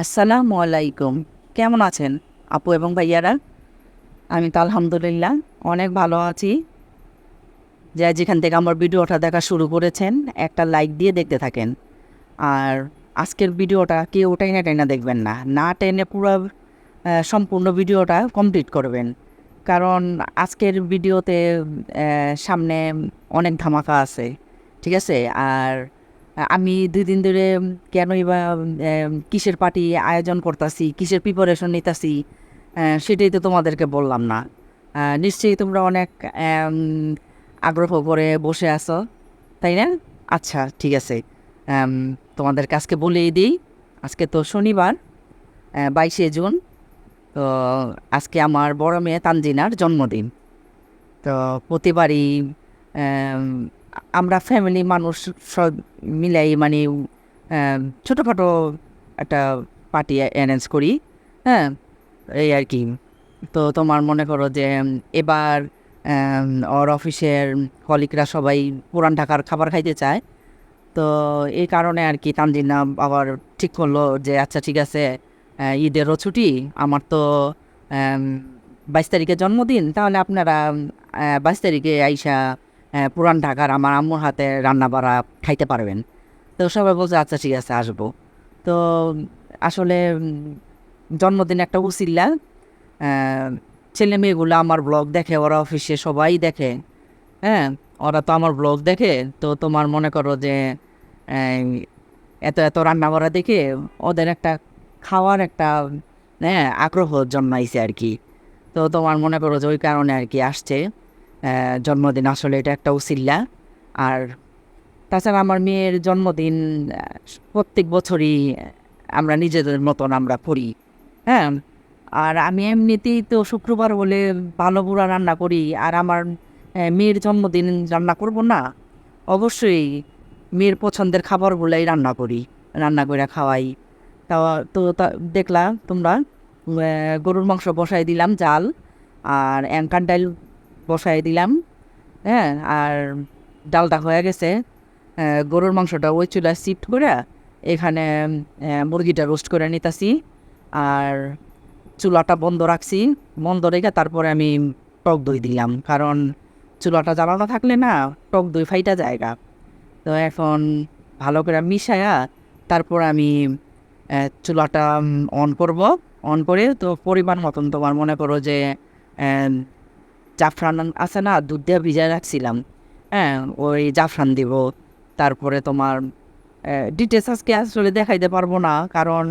আসসালামু আলাইকুম। কেমন আছেন আপু এবং ভাইয়ারা? আমি তো আলহামদুলিল্লাহ অনেক ভালো আছি। যে যেখান থেকে আমার ভিডিওটা দেখা শুরু করেছেন, একটা লাইক দিয়ে দেখতে থাকেন। আর আজকের ভিডিওটা কেউ টেনে টেনে দেখবেন না। না টেনে পুরো সম্পূর্ণ ভিডিওটা কমপ্লিট করবেন। কারণ আজকের ভিডিওতে সামনে অনেক ধামাকা আছে, ঠিক আছে? আর আমি দুই দিন ধরে কেনই বা কিসের পার্টি আয়োজন করতেছি কিসের প্রিপারেশন নিতেছি সেটাই তো তোমাদেরকে বললাম না। নিশ্চয়ই তোমরা অনেক আগ্রহ করে বসে আছো তাই না? আচ্ছা ঠিক আছে। উম, তোমাদেরকে আজকে বলেই দিই আজকে তো শনিবার বাইশে জুন তো আজকে আমার বড় মেয়ে তানজিনার জন্মদিন। তো প্রতিবারই আমরা ফ্যামিলি মানুষ সব মিলাই মানে ছোটোখাটো একটা পার্টি অ্যারেঞ্জ করি হ্যাঁ? এই আর কি। তো তোমার মনে করো যে, এবার ওর অফিসের কলিকরা সবাই পুরান ঢাকার খাবার খাইতে চায়। তো এই কারণে আর কি তানজিনা আবার ঠিক করল যে আচ্ছা ঠিক আছে ঈদেরও ছুটি, আমার তো বাইশ তারিখে জন্মদিন, তাহলে আপনারা বাইশ তারিখে আইসা পুরান ঢাকার আমার আম্মুর হাতে রান্না বাড়া খাইতে পারবেন। তো সবাই বলছে আচ্ছা ঠিক আছে, আসব। তো আসলে জন্মদিন একটা উচিল্লা ছেলে মেয়েগুলো আমার ব্লগ দেখে, ওরা অফিসে সবাই দেখে হ্যাঁ ওরা তো আমার ব্লগ দেখে। তো তোমার মনে করো যে এত এত রান্না করা দেখে ওদের একটা খাওয়ার একটা হ্যাঁ আগ্রহ জন্মাইছে আর কি। তো তোমার মনে করো যে ওই কারণে আর কি আসছে। জন্মদিন আসলে এটা একটা উচিল্লা আর তাছাড়া আমার মেয়ের জন্মদিন প্রত্যেক বছরই আমরা নিজেদের মতন আমরা করি হ্যাঁ? আর আমি এমনিতেই তো শুক্রবার বলে ভালো বুড়া রান্না করি, আর আমার মেয়ের জন্মদিন রান্না করব না। অবশ্যই মেয়ের পছন্দের খাবারগুলাই রান্না করি, রান্না করে খাওয়াই। তা, তো দেখলা তোমরা গরুর মাংস বসাই দিলাম, জাল, আর অ্যাঙ্কার ডাল বসাই দিলাম হ্যাঁ আর ডালটা হয়ে গেছে। গরুর মাংসটা ওই চুলা শিফট করে এখানে মুরগিটা রোস্ট করে নিতেছি। আর চুলাটা বন্ধ রাখছি। বন্ধ রেখে তারপরে আমি টক দই দিলাম, কারণ চুলাটা জ্বালানো থাকলে না টক দই ফাইটা জায়গা। তো এখন ভালো করে মিশায়া তারপর আমি চুলাটা অন করব। অন করে তো পরিমাণ মতন তোমার মনে করো যে জাফরান আছে না, দুধ দিয়ে ভিজায় রাখছিলাম। হ্যাঁ ওই জাফরান দিব। তারপরে তোমার ডিটেলস আজকে আসলে দেখাইতে পারব না, কারণ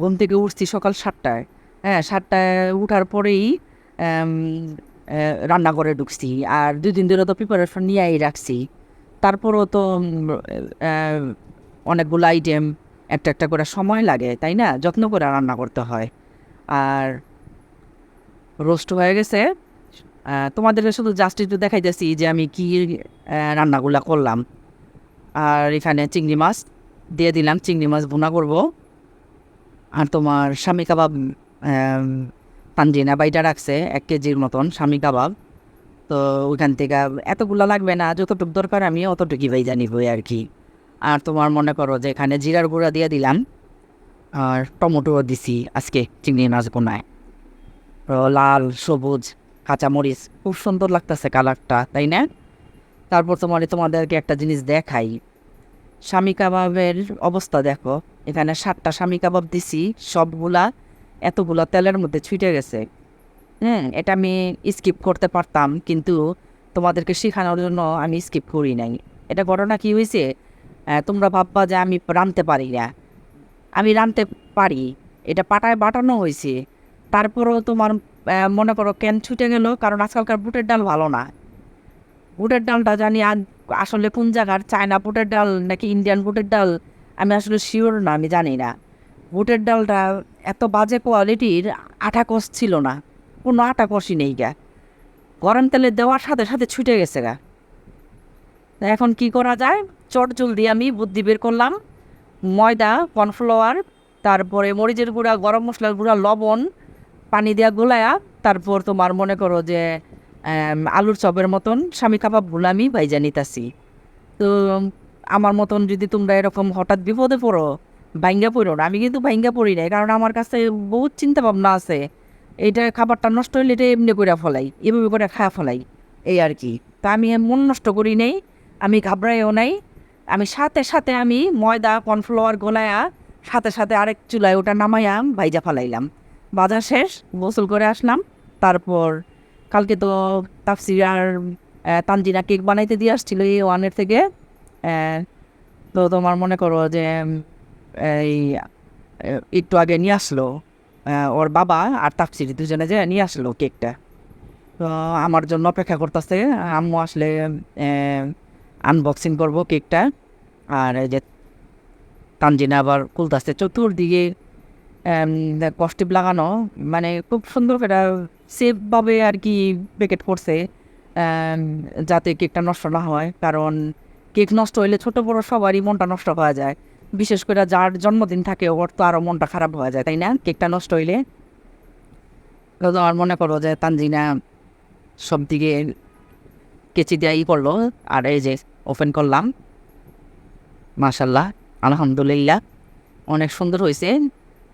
ঘুম থেকে উঠছি সকাল সাতটায়। হ্যাঁ সাতটায় উঠার পরেই রান্না করে ঢুকছি। আর দুই দিন ধরে তো প্রিপারেশন নিয়েই রাখছি। তারপরও তো অনেকগুলো আইটেম একটা একটা করে সময় লাগে, তাই না? যত্ন করে রান্না করতে হয়। আর রোস্ট হয়ে গেছে। তোমাদেরকে শুধু জাস্ট একটু দেখাইতেছি যে আমি কি রান্নাগুলা করলাম। আর এখানে চিংড়ি মাছ দিয়ে দিলাম, চিংড়ি মাছ ভুনা করব। আর তোমার স্বামী কাবাব তানজিনা বাইটা রাখছে এক কেজির মতন স্বামী কাবাব। তো ওইখান থেকে এতগুলো লাগবে না, যতটুকু দরকার আমি অতটুকুই ভাই জানি বই আর কি। আর তোমার মনে করো যে এখানে জিরার গুঁড়া দিয়ে দিলাম। আর টমেটোও দিছি আজকে চিংড়ি মাছ বোনায় লাল, সবুজ, কাঁচামরিচ। খুব সুন্দর লাগতেছে কালারটা, তাই না? তারপর তোমার তোমাদেরকে একটা জিনিস দেখাই। স্বামী কাবাবের অবস্থা দেখো। এখানে সাতটা স্বামী কাবাব দিছি, সবগুলা এতগুলা তেলের মধ্যে ছুটে গেছে। হ্যাঁ এটা আমি স্কিপ করতে পারতাম, কিন্তু তোমাদেরকে শেখানোর জন্য আমি স্কিপ করি নাই। এটা ঘটনা কি হয়েছে? তোমরা ভাববা যে আমি রাঁধতে পারি না। আমি রাঁধতে পারি। এটা পাটায় বাটানো হয়েছে। তারপরেও তোমার মনে করো কেন ছুটে গেল? কারণ আজকালকার বুটের ডাল ভালো না। বুটের ডালটা জানি আসলে কোন জায়গার? চায়না বুটের ডাল নাকি ইন্ডিয়ান বুটের ডাল? আমি আসলে শিওর না, আমি জানি না। বুটের ডালটা এত বাজে কোয়ালিটির আঠা কষ ছিল না। কোনো আটা কষই নেই গা। গরম তেলে দেওয়ার সাথে সাথে ছুটে গেছে গা। এখন কি করা যায়? চট জলদি আমি বুদ্ধি বের করলাম। ময়দা, কর্নফ্লাওয়ার, তারপরে মরিচের গুঁড়া, গরম মশলার গুঁড়া, লবণ পানি দেওয়া গোলায়া, তারপর তোমার মনে করো যে আলুর চপের মতন স্বামী কাবাবগুলো আমি ভাইজা নিতাছি। তো আমার মতন যদি তোমরা এরকম হঠাৎ বিপদে পড়ো ভাঙ্গা পড়ো না। আমি কিন্তু ভাঙ্গা পড়ি নাই, কারণ আমার কাছে বহুত চিন্তা ভাবনা আছে। এইটা খাবারটা নষ্ট হইলে এটা এমনি করে ফলাই, এভাবে করে খাওয়া ফলাই, এই আর কি। তা আমি মন নষ্ট করি নাই, আমি ঘাবড়াইও নাই। আমি সাথে সাথে আমি ময়দা, কর্নফ্লাওয়ার গোলায়া, সাথে সাথে আরেক চুলায় ওটা নামাইয়া ভাইজা ফালাইলাম। বাজার শেষ, গোসল করে আসলাম। তারপর কালকে তো তাফসির আর তানজিনা কেক বানাইতে দিয়ে আসছিল এই ওয়ানের থেকে। তো তোমার মনে করো যে এই একটু আগে নিয়ে আসলো। ওর বাবা আর তাফসির দুজনে যে নিয়ে আসলো কেকটা। তো আমার জন্য অপেক্ষা করতেছে, আম্মু আসলে আনবক্সিং করব কেকটা। আর যে তানজিনা আবার খুলতেছে চতুর্দিকে। কস্টিপ লাগানো মানে খুব সুন্দর করে সেফভাবে আর কি প্যাকেট করছে যাতে কেকটা নষ্ট না হয়। কারণ কেক নষ্ট হইলে ছোটো, বড়ো সবারই মনটা নষ্ট হয়ে যায়। বিশেষ করে যার জন্মদিন থাকে, ওর তো আরও মনটা খারাপ হয়ে যায়, তাই না? কেকটা নষ্ট হইলে। আমার মনে করো যে তানজিনা সব দিকে কেচি দিয়ে ই করল, আর এই যে ওপেন করলাম। মাশাল্লাহ আলহামদুলিল্লাহ, অনেক সুন্দর হয়েছে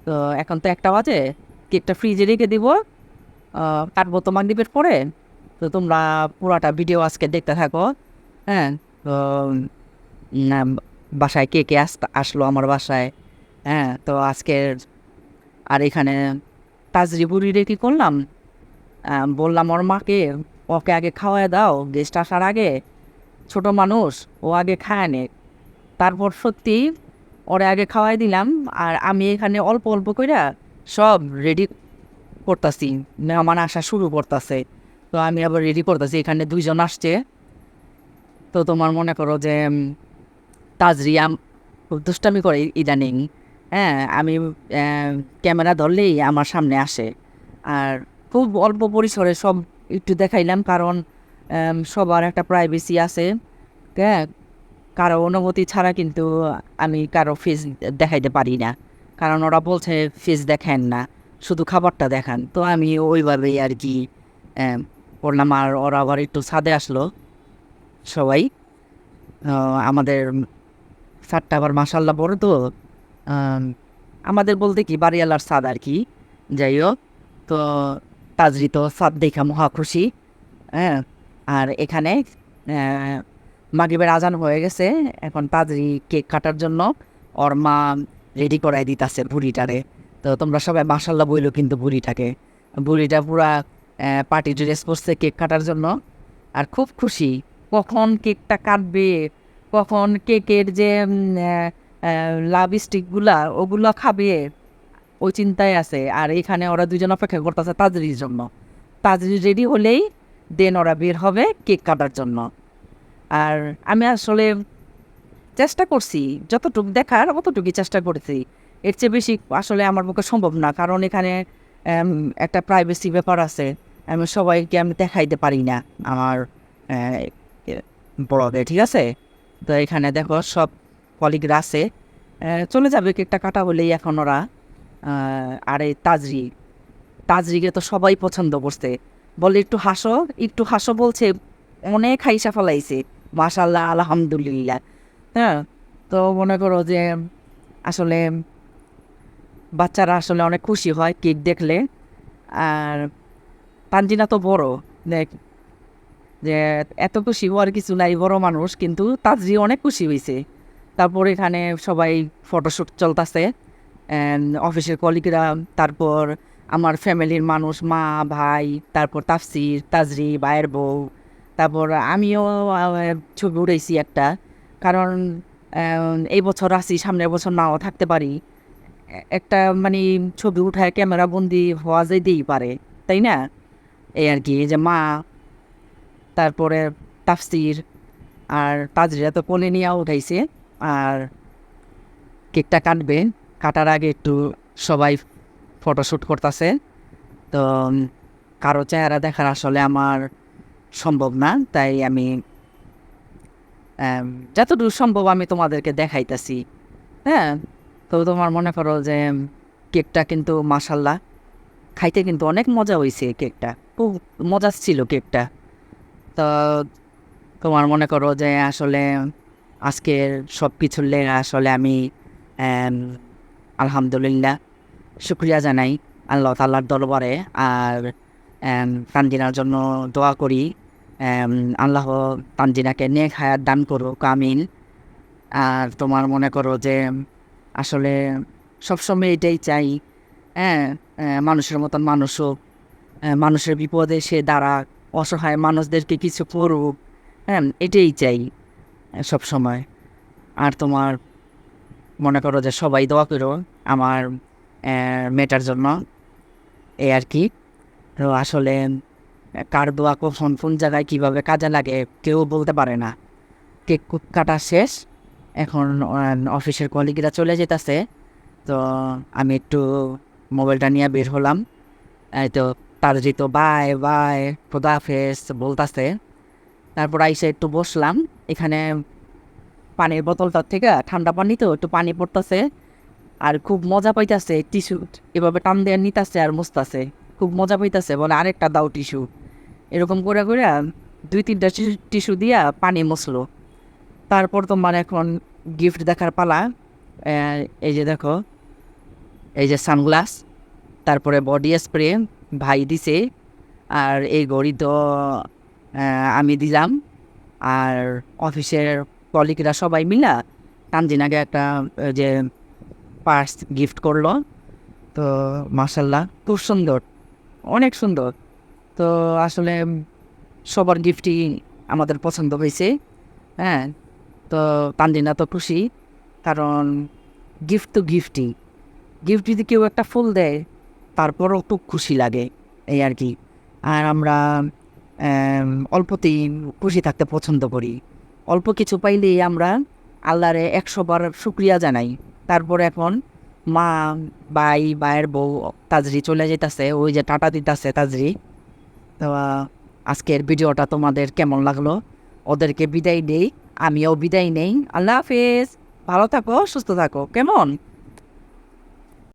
তো এখন তো একটা বাজে। কেকটা ফ্রিজে রেখে দিব। কাটবো তো মাগরীবের পরে তো তোমরা পুরাটা ভিডিও আজকে দেখতে থাকো। হ্যাঁ তো বাসায় কে কে আস, আসলো আমার বাসায়। হ্যাঁ তো আজকের, আর এখানে তাজরি বুড়িরে কী করলাম? বললাম ওর মাকে, ওকে আগে খাওয়ায় দাও গেস্ট আসার আগে। ছোট মানুষ, ও আগে খায় নে। তারপর সত্যি ওরে আগে খাওয়াই দিলাম, আর আমি এখানে অল্প অল্প কইরা সব রেডি করতেছি। মেহমান আসা শুরু করতেছে। তো আমি আবার রেডি করতেছি, এখানে দুইজন আসছে। তো তোমার মনে করো যে তাজরিয়াম দুষ্টামি করে ইদানিং। হ্যাঁ আমি ক্যামেরা ধরলেই আমার সামনে আসে। আর খুব অল্প পরিসরে সব একটু দেখাইলাম, কারণ সবার একটা প্রাইভেসি আছে। হ্যাঁ কারও অনুমতি ছাড়া কিন্তু আমি কারও ফেস দেখাইতে পারি না। কারণ ওরা বলছে ফেস দেখেন না, শুধু খাবারটা দেখান। তো আমি ওইভাবেই আর কি করলাম আর ওরা আবার একটু ছাদে আসলো সবাই। আমাদের ছাদটা আবার মাসাল্লাহ বড় তো আমাদের বলতে কি, বাড়িওয়ালার ছাদ আর কি, যাই হোক। তো তাজরি তো ছাদ দেখা মহা খুশি হ্যাঁ। আর এখানে মাগরিবের আজান হয়ে গেছে, এখন তাজরি কেক কাটার জন্য। ওর মা রেডি করাই দিতেছে বুড়িটারে। তো তোমরা সবাই মাসাল্লাহ বইলো কিন্তু বুড়িটাকে। বুড়িটা পুরা পার্টি ড্রেস পরছে কেক কাটার জন্য। আর খুব খুশি, কখন কেকটা কাটবে, কখন কেকের যে লাভ স্টিকগুলা ওগুলো খাবে, ওই চিন্তায় আছে। আর এখানে ওরা দুজন অপেক্ষা করতেছে তাজরির জন্য। তাজরি রেডি হলেই দেন ওরা বের হবে কেক কাটার জন্য। আর আমি আসলে চেষ্টা করছি, যতটুকু দেখার অতটুকুই চেষ্টা করেছি। এর চেয়ে বেশি আসলে আমার পক্ষে সম্ভব না, কারণ এখানে একটা প্রাইভেসি ব্যাপার আছে। আমি সবাইকে আমি দেখাইতে পারি না আমার বড়দের, ঠিক আছে? তো এখানে দেখো সব কলিগরা আছে। চলে যাবে, কেকটা কাটা হলেই এখন ওরা। আর এই তাজরি, তাজরিকে তো সবাই পছন্দ করছে। বলে একটু হাসো একটু হাসো বলছে, অনেক হাইসা ফেলাইছে। মাশাল্লাহ আলহামদুলিল্লাহ। হ্যাঁ তো মনে করো যে আসলে বাচ্চারা আসলে অনেক খুশি হয় কেক দেখলে। আর তানজিনা তো বড়, দেখ, যে এত খুশি হওয়ার কিছু নাই, বড় মানুষ, কিন্তু তাজরি অনেক খুশি হয়েছে তারপর এখানে সবাই ফটোশ্যুট চলতেছে অফিসের কলিগরা তারপর আমার ফ্যামিলির মানুষ, মা, ভাই, তারপর তাফসির, তাজরি, ভাইয়ের বউ তারপর আমিও ছবি উঠাইছি একটা। কারণ এই বছর আসি সামনের বছর নাও থাকতে পারি। একটা মানে ছবি উঠায় ক্যামেরা বন্দি হওয়া যেতেই পারে, তাই না? এই আর কি যে মা, তারপরে তাফসির, আর তাজরিয়া তো কোলে নিয়ে উঠাইছে, আর কেকটা কাটবে। কাটার আগে একটু সবাই ফটোশ্যুট করতেছে। তো কারও চেহারা দেখার আসলে আমার সম্ভব না, তাই আমি যতটুকু সম্ভব আমি তোমাদেরকে দেখাইতেছি। হ্যাঁ তো তোমার মনে করো যে, কেকটা কিন্তু মাসাল্লাহ খাইতে কিন্তু অনেক মজা হয়েছে কেকটা, খুব মজা ছিল কেকটা। তো, তোমার মনে করো যে, আসলে আজকের সব কিছুর লেগে আসলে আমি আলহামদুলিল্লাহ, শুক্রিয়া জানাই আল্লাহ তাল্লার দরবারে। আর তানজিনার জন্য দোয়া করি আল্লাহ তানজিনাকে নেক হায়াত দান করুক, আমিন। আর তোমার মনে করো যে আসলে সবসময় এটাই চাই হ্যাঁ মানুষের মতন মানুষ হোক মানুষের বিপদে সে দাঁড়াক, অসহায় মানুষদেরকে কিছু করুক হ্যাঁ এটাই চাই সব সময় আর তোমার মনে করো যে সবাই দোয়া করো আমার মেটার জন্য, এই আর কি। তো আসলে কার দোয়া কখন কোন জায়গায় কীভাবে কাজে লাগে, কেউ বলতে পারে না। কেক কাটা শেষ। এখন অফিসের কলিগরা চলে যেতেছে। তো আমি একটু মোবাইলটা নিয়ে বের হলাম। এই তো তার যে তো, বাই বাই, খোদা হাফেজ, বলতাছে। তারপর আইসে একটু বসলাম। এখানে পানির বোতলটার থেকে ঠান্ডা পানি তো, একটু পানি পড়তেছে। আর খুব মজা পাইতাছে, টিস্যু এভাবে টান দিয়ে নিতাছে আর মুছতাছে। খুব মজা পাইতেছে, বলে আরেকটা দাও টিস্যু। এরকম করে করে দুই তিনটা টিস্যু দিয়া পানি মুছলো তারপর তোমার এখন গিফট দেখার পালা এই যে দেখো, এই যে সানগ্লাস তারপরে বডি স্প্রে ভাই দিছে, আর এই ঘড়ি তো আমি দিলাম। আর অফিসের কলিগরা সবাই মিলা তানজিনাকে একটা যে পার্স গিফট করল। তো মাসাল্লাহ খুব সুন্দর, অনেক সুন্দর। তো আসলে সবার গিফটই আমাদের পছন্দ হয়েছে হ্যাঁ? তো তানজিনা তো খুশি কারণ গিফট তো গিফটই। গিফট যদি কেউ একটা ফুল দেয় তারপরও খুব খুশি লাগে এই আর কি। আর আমরা আম, অল্পতেই খুশি থাকতে পছন্দ করি। অল্প কিছু পাইলেই আমরা আল্লাহরে একশোবার শুক্রিয়া জানাই। তারপর এখন মা ভাই ভাইয়ের বউ তাজরি চলে যেতেছে ওই যে টাটা দিতেছে তাজরি। তো আজকের ভিডিওটা তোমাদের কেমন লাগল? ওদেরকে বিদায় দেই, আমিও বিদায় নেই। আল্লাহ হাফিজ। ভালো থাকো, সুস্থ থাকো। কেমন?